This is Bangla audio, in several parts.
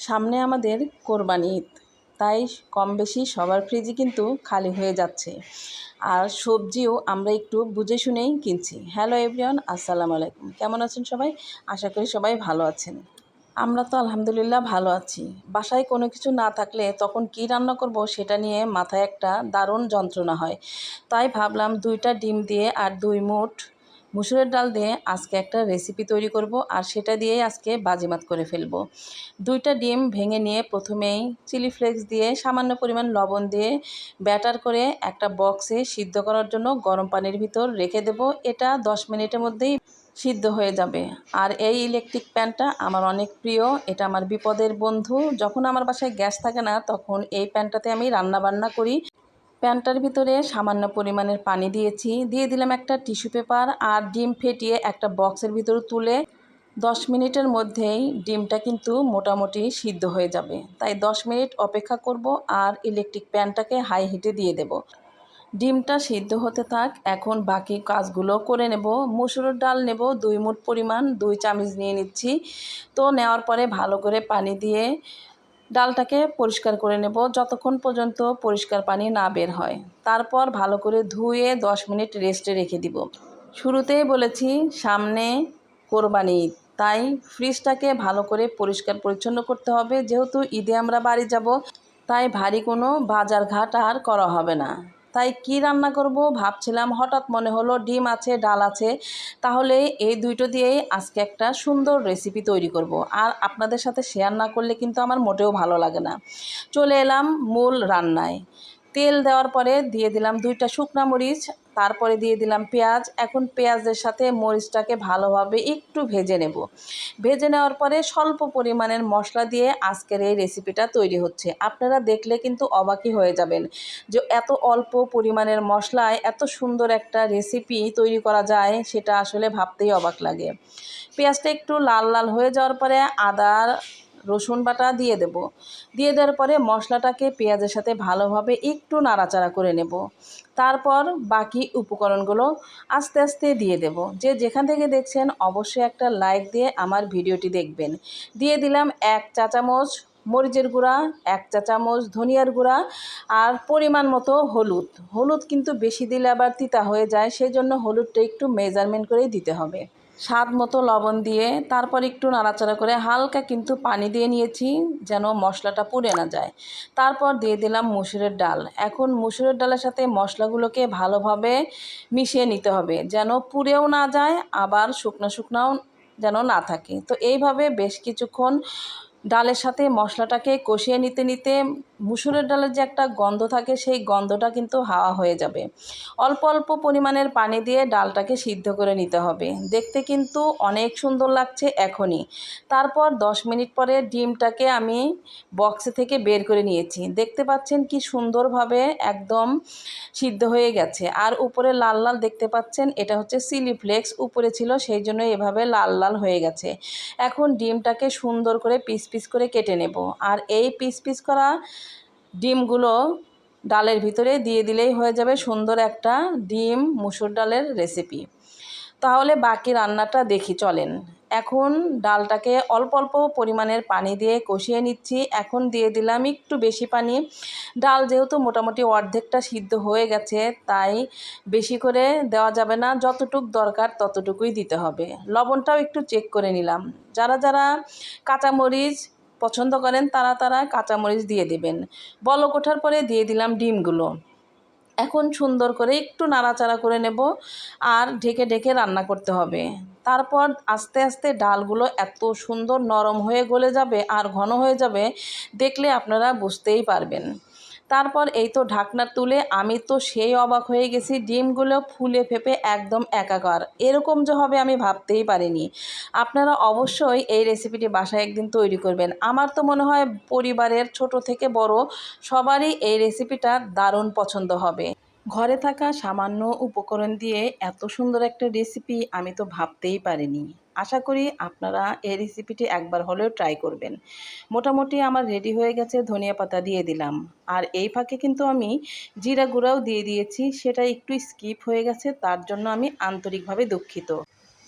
সামনে আমাদের কোরবানি ঈদ। তাই কম বেশি সবার ফ্রিজই কিন্তু খালি হয়ে যাচ্ছে। আর সবজিও আমরা একটু বুঝে শুনেই কিনছি। হ্যালো এভরিওয়ান, আসসালামু আলাইকুম। কেমন আছেন সবাই? আশা করি সবাই ভালো আছেন। আমরা তো আলহামদুলিল্লাহ ভালো আছি। বাসায় কোনো কিছু না থাকলে তখন কি রান্না করব সেটা নিয়ে মাথায় একটা দারুণ যন্ত্রণা হয়। তাই ভাবলাম দুইটা ডিম দিয়ে আর দুই মুঠ মুসুরের ডাল দিয়ে আজকে একটা রেসিপি তৈরি করব আর সেটা দিয়েই আজকে বাজিমাত করে ফেলব। দুইটা ডিম ভেঙে নিয়ে প্রথমেই চিলি ফ্লেক্স দিয়ে সামান্য পরিমাণ লবণ দিয়ে ব্যাটার করে একটা বক্সে সিদ্ধ করার জন্য গরম পানির ভিতর রেখে দেব। এটা দশ মিনিটের মধ্যেই সিদ্ধ হয়ে যাবে। আর এই ইলেকট্রিক প্যানটা আমার অনেক প্রিয়, এটা আমার বিপদের বন্ধু। যখন আমার বাসায় গ্যাস থাকে না, তখন এই প্যানটাতে আমি রান্না বান্না করি। প্যানটার ভিতরে সামান্য পরিমাণের পানি দিয়েছি। দিয়ে দিলাম একটা টিস্যু পেপার আর ডিম ফেটিয়ে একটা বক্সের ভিতরে তুলে দশ মিনিটের মধ্যেই ডিমটা কিন্তু মোটামুটি সিদ্ধ হয়ে যাবে। তাই দশ মিনিট অপেক্ষা করব আর ইলেকট্রিক প্যানটাকে হাই হিটে দিয়ে দেব। ডিমটা সিদ্ধ হতে থাক, এখন বাকি কাজগুলো করে নেব। মুসুরের ডাল নেব, দুই মুঠ পরিমাণ, দুই চামচ নিয়ে নিচ্ছি। তো নেওয়ার পরে ভালো করে পানি দিয়ে ডালটাকে পরিষ্কার করে নেব যতক্ষণ পর্যন্ত পরিষ্কার পানি না বের হয়। তারপর ভালো করে ধুয়ে দশ মিনিট রেস্টে রেখে দিব। শুরুতেই বলেছি, সামনে কোরবানি। ঈদ তাই ফ্রিজটাকে ভালো করে পরিষ্কার পরিচ্ছন্ন করতে হবে। যেহেতু ঈদে আমরা বাড়ি যাব, তাই ভারী কোনো বাজার ঘাট আর করা হবে না। তাই কি রান্না করব ভাবছিলাম, হঠাৎ মনে হলো ডিম আছে, ডাল আছে। তাহলে এই দুইটো দিয়েই আজকে একটা সুন্দর রেসিপি তৈরি করব। আর আপনাদের সাথে শেয়ার না করলে কিন্তু আমার মোটেও ভালো লাগে না। চলে এলাম মূল রান্নায়। তেল দেওয়ার পরে দিয়ে দিলাম দুইটা শুকনা মরিচ তারপরে দিয়ে দিলাম পেঁয়াজ। এখন পেঁয়াজের সাথে মরিচটাকে ভালোভাবে একটু ভেজে নেব। ভেজে নেওয়ার পরে স্বল্প পরিমাণের মশলা দিয়ে আজকের এই রেসিপিটা তৈরি হচ্ছে। আপনারা দেখলে কিন্তু অবাকই হয়ে যাবেন যে এত অল্প পরিমাণের মশলায় এত সুন্দর একটা রেসিপি তৈরি করা যায়, সেটা আসলে ভাবতেই অবাক লাগে। পেঁয়াজটা একটু লাল লাল হয়ে যাওয়ার পরে আদা রসুন বাটা দিয়ে দেব। দিয়ে দেওয়ার পরে মশলাটাকে পেঁয়াজের সাথে ভালোভাবে একটু নাড়াচাড়া করে নেব। তারপর বাকি উপকরণগুলো আস্তে আস্তে দিয়ে দেব। যে যেখান থেকে দেখছেন অবশ্যই একটা লাইক দিয়ে আমার ভিডিওটি দেখবেন। দিয়ে দিলাম এক চা চামচ মরিচের গুঁড়া, এক চা চামচ ধনিয়ার গুঁড়া আর পরিমাণ মতো হলুদ। হলুদ কিন্তু বেশি দিলে আবার তিতা হয়ে যায় সেই জন্য হলুদটা একটু মেজারমেন্ট করেই দিতে হবে। স্বাদ মতো লবণ দিয়ে তারপর একটু নাড়াচাড়া করে হালকা কিন্তু পানি দিয়ে নিয়েছি যেন মশলাটা পুড়ে না যায়। তারপর দিয়ে দিলাম মুসুরের ডাল। এখন মুসুরের ডালের সাথে মশলাগুলোকে ভালোভাবে মিশিয়ে নিতে হবে যেন পুড়েও না যায়, আবার শুকনো শুকনাও যেন না থাকে। তো এইভাবে বেশ কিছুক্ষণ ডালের সাথে মশলাটাকে কষিয়ে নিতে নিতে মুসুরের ডালের যে একটা গন্ধ থাকে, সেই গন্ধটা কিন্তু হাওয়া হয়ে যাবে। অল্প অল্প পরিমাণের পানি দিয়ে ডালটাকে সিদ্ধ করে নিতে হবে। দেখতে কিন্তু অনেক সুন্দর লাগছে এখনই। তারপর দশ মিনিট পরে ডিমটাকে আমি বক্সে থেকে বের করে নিয়েছি। দেখতে পাচ্ছেন কি সুন্দরভাবে একদম সিদ্ধ হয়ে গেছে। আর উপরে লাল লাল দেখতে পাচ্ছেন, এটা হচ্ছে সিলি ফ্লেক্স, উপরে ছিল সেই জন্য এভাবে লাল লাল হয়ে গেছে। এখন ডিমটাকে সুন্দর করে পিস পিস করে কেটে নেব। আর এই পিস পিস করা ডিমগুলো ডালের ভিতরে দিয়ে দিলেই হয়ে যাবে সুন্দর একটা ডিম মুসুর ডালের রেসিপি তাহলে বাকি রান্নাটা দেখি, চলেন। এখন ডালটাকে অল্প অল্প পরিমাণের পানি দিয়ে কষিয়ে নিচ্ছি। এখন দিয়ে দিলাম একটু বেশি পানি। ডাল যেহেতু মোটামুটি অর্ধেকটা সিদ্ধ হয়ে গেছে, তাই বেশি করে দেওয়া যাবে না। যতটুক দরকার ততটুকুই দিতে হবে। লবণটাও একটু চেক করে নিলাম। যারা যারা কাঁচামরিচ পছন্দ করেন, তারা তারা কাঁচামরিচ দিয়ে দিবেন। বল কোঠার পরে দিয়ে দিলাম ডিমগুলো। এখন সুন্দর করে একটু নাড়াচাড়া করে নেব আর ঢেকে ঢেকে রান্না করতে হবে। তারপর আস্তে আস্তে ডালগুলো এত সুন্দর নরম হয়ে গলে যাবে আর ঘন হয়ে যাবে, দেখলে আপনারা বুঝতেই পারবেন। তারপর এই তো ঢাকনা তুলে আমি তো সেই অবাক হয়ে গেছি, ডিমগুলো ফুলে ফেপে একদম একাকার। এরকম যে হবে আমি ভাবতেই পারিনি। আপনারা অবশ্যই এই রেসিপিটি বাসায় একদিন তৈরি করবেন। আমার তো মনে হয় পরিবারের ছোট থেকে বড় সবারই এই রেসিপিটা দারুণ পছন্দ হবে। ঘরে থাকা সামান্য উপকরণ দিয়ে এত সুন্দর একটা রেসিপি আমি তো ভাবতেই পারিনি। আশা করি আপনারা এই রেসিপিটি একবার হলেও ট্রাই করবেন। মোটামুটি আমার রেডি হয়ে গেছে, ধনিয়া পাতা দিয়ে দিলাম। আর এই ফাঁকে কিন্তু আমি জিরা গুঁড়াও দিয়ে দিয়েছি, সেটা একটু স্কিপ হয়ে গেছে, তার জন্য আমি আন্তরিকভাবে দুঃখিত।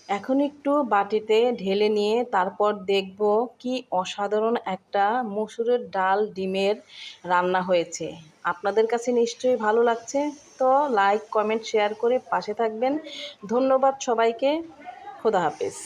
এখন একটু বাটিতে ঢেলে নিয়ে তারপর দেখব কি অসাধারণ একটা মসুরের ডাল ডিমের রান্না হয়েছে। আপনাদের কাছে নিশ্চয়ই ভালো লাগছে, তো লাইক কমেন্ট শেয়ার করে পাশে থাকবেন। ধন্যবাদ সবাইকে। খুদা হাফেজ